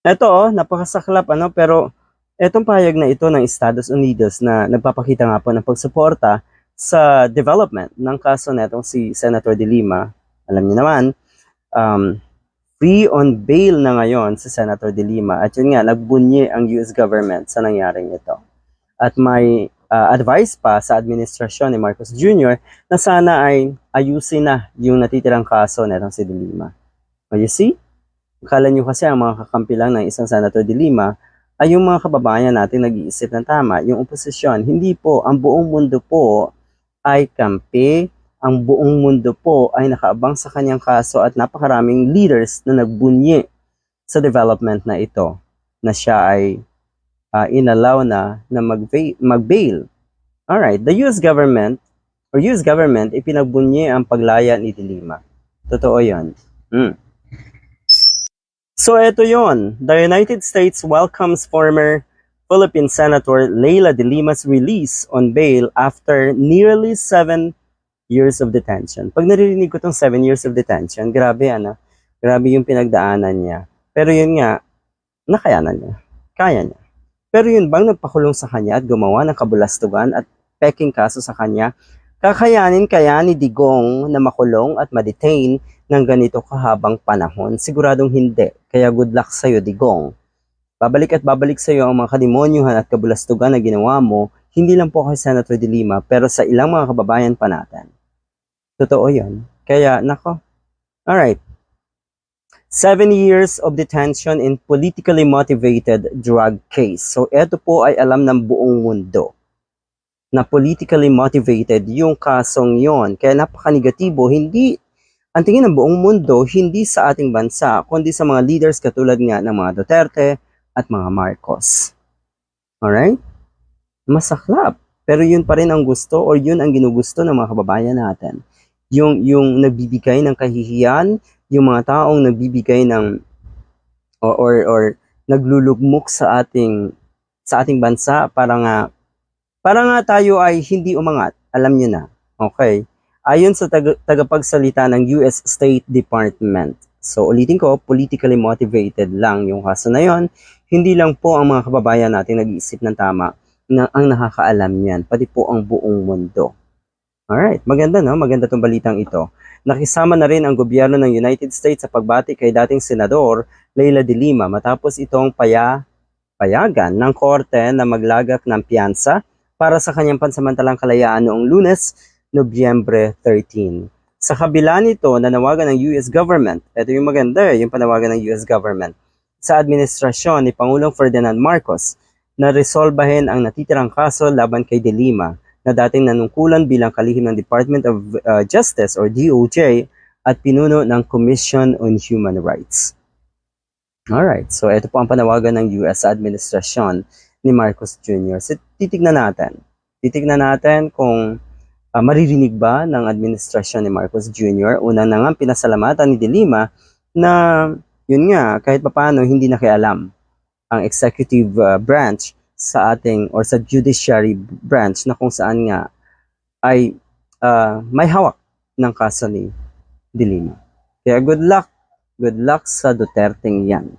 Eto oh, napakasaklap ano, pero etong pahayag na ito ng Estados Unidos na nagpapakita nga po ng pagsuporta sa development ng kaso netong si Senator De Lima. Alam niyo naman, um, free on bail na ngayon si Senator De Lima at yun nga, nagbunyi ang US government sa nangyaring ito. At may uh, advice pa sa administrasyon ni Marcos Jr. na sana ay ayusin na yung natitirang kaso netong si De Lima. Oh, you see? Akala nyo kasi ang mga kakampi lang ng isang Senator de Lima ay yung mga kababayan natin nag-iisip ng tama, yung oposisyon. Hindi po, ang buong mundo po ay kampi, ang buong mundo po ay nakaabang sa kanyang kaso at napakaraming leaders na nagbunyi sa development na ito na siya ay uh, inallow na na mag-bail. Alright, the US government or US government ipinagbunyi ang paglaya ni De Lima. Totoo yan. Mm. So ito yon. The United States welcomes former Philippine Senator Leila de Lima's release on bail after nearly seven years of detention. Pag naririnig ko tong seven years of detention, grabe ano, grabe yung pinagdaanan niya. Pero yun nga, nakayanan niya. Kaya niya. Pero yun bang nagpakulong sa kanya at gumawa ng kabulastugan at peking kaso sa kanya, kakayanin kaya ni Digong na makulong at ma-detain ng ganito kahabang panahon? Siguradong hindi. Kaya good luck sa'yo, Digong. Babalik at babalik sa'yo ang mga kademonyuhan at kabulastugan na ginawa mo, hindi lang po kay Senator De Lima, pero sa ilang mga kababayan pa natin. Totoo yan. Kaya, nako. Alright. Seven years of detention in politically motivated drug case. So, ito po ay alam ng buong mundo na politically motivated yung kasong yon. Kaya napaka-negatibo, hindi ang tingin ng buong mundo hindi sa ating bansa, kundi sa mga leaders katulad nga ng mga Duterte at mga Marcos. Alright? Masaklap. Pero yun pa rin ang gusto or yun ang ginugusto ng mga kababayan natin. Yung, yung nagbibigay ng kahihiyan, yung mga taong nagbibigay ng or, or, or naglulugmok sa ating sa ating bansa para nga para nga tayo ay hindi umangat. Alam niyo na. Okay? Ayon sa tag- tagapagsalita ng US State Department. So ulitin ko, politically motivated lang yung kaso na yon. Hindi lang po ang mga kababayan natin nag-iisip ng tama na ang nakakaalam niyan, pati po ang buong mundo. Alright, maganda no? Maganda tong balitang ito. Nakisama na rin ang gobyerno ng United States sa pagbati kay dating Senador Leila de Lima matapos itong paya, payagan ng korte na maglagak ng piyansa para sa kanyang pansamantalang kalayaan noong lunes Nobyembre 13. Sa kabila nito, nanawagan ng US government, ito yung maganda, yung panawagan ng US government, sa administrasyon ni Pangulong Ferdinand Marcos na resolbahin ang natitirang kaso laban kay De Lima na dating nanungkulan bilang kalihim ng Department of uh, Justice or DOJ at pinuno ng Commission on Human Rights. Alright, so ito po ang panawagan ng US administrasyon ni Marcos Jr. So titignan natin. Titignan natin kung uh, maririnig ba ng administrasyon ni Marcos Jr. Una na nga pinasalamatan ni De Lima na yun nga kahit papaano hindi nakialam ang executive uh, branch sa ating or sa judiciary branch na kung saan nga ay uh, may hawak ng kaso ni De Lima. Kaya good luck, good luck sa Duterte yan.